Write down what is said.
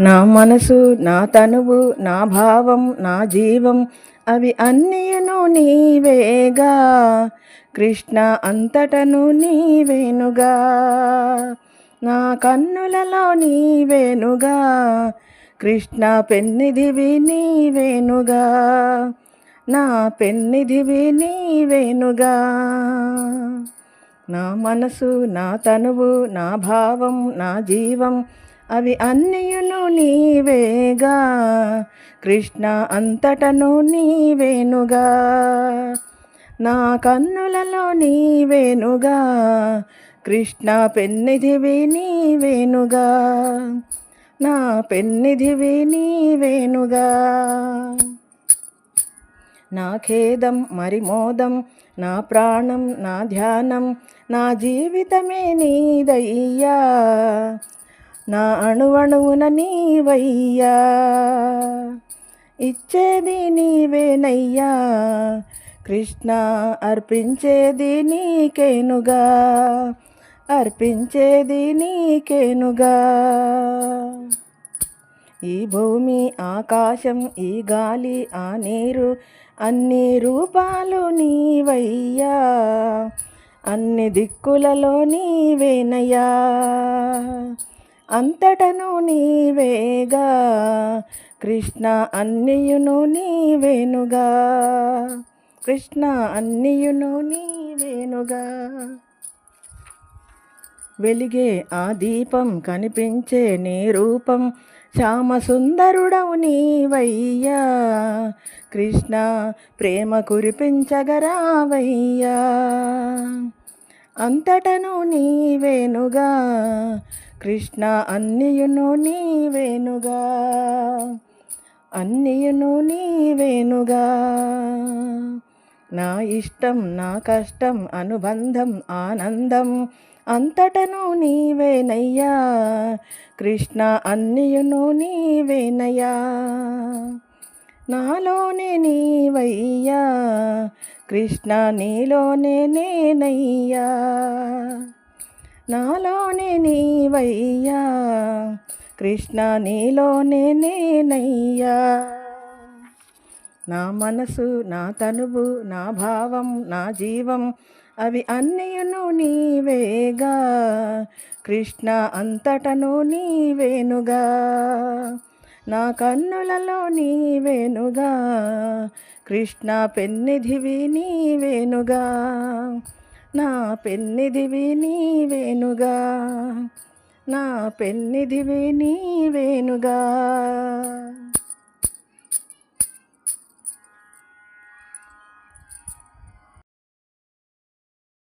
నా మనసు నా తనువు నా భావం నా జీవం అవి అన్నీయును నీవేగా. కృష్ణ అంతటను నీవేనుగా. నా కన్నులలో నీవేనుగా. కృష్ణ పెన్నిధివి నీవేనుగా. నా పెన్నిదివి నీవేనుగా. నా మనసు నా తనువు నా భావం నా జీవం అవి అన్నియును నీవేగా. కృష్ణ అంతటను నీవేనుగా. నా కన్నులలో నీవేనుగా. కృష్ణ పెన్నిధివి నీవేనుగా. నా పెన్నిధివి నీవేనుగా. నా ఖేదం మరి మోదం నా ప్రాణం నా ధ్యానం నా జీవితమే నీదయ్యా. నా అణువణువున నీవయ్యా. ఇచ్చేది నీవేనయ్యా. కృష్ణ అర్పించేది నీకేనుగా. అర్పించేది నీకేనుగా. ఈ భూమి ఆకాశం ఈ గాలి ఆ నీరు అన్ని రూపాలు నీవయ్యా. అన్ని దిక్కులలో నీవేనయ్యా. అంతటను నీవేగా కృష్ణ అన్నియును నీవేనుగా కృష్ణ అన్నియును నీవేనుగా. వెలిగే ఆ దీపం కనిపించే నీ రూపం శ్యామసుందరుడవు నీవయ్యా కృష్ణ ప్రేమ కురిపించగరావయ్యా. అంతటను నీవేనుగా కృష్ణ అన్నియును నీవేనుగా. అన్నియును నీవేనుగా. నా ఇష్టం నా కష్టం అనుబంధం ఆనందం అంతటను నీవేనయ్యా. కృష్ణ అన్నియును నీవేనయ్యా. నాలోనే నీవయ్యా. కృష్ణ నీలోనే నేనయ్యా. నాలోనే నీవయ్యా కృష్ణ నీలోనే నేనయ్యా. నా మనసు నా తనువు నా భావం నా జీవం అవి అన్నీయును నీవేగా. కృష్ణ అంతటను నీవేనుగా. నా కన్నులలో నీవేనుగా. కృష్ణ పెన్నిధివి నీవేనుగా. నా పెన్నిధివి నీవేనుగా. నా పెన్నిధివి నీవేనుగా.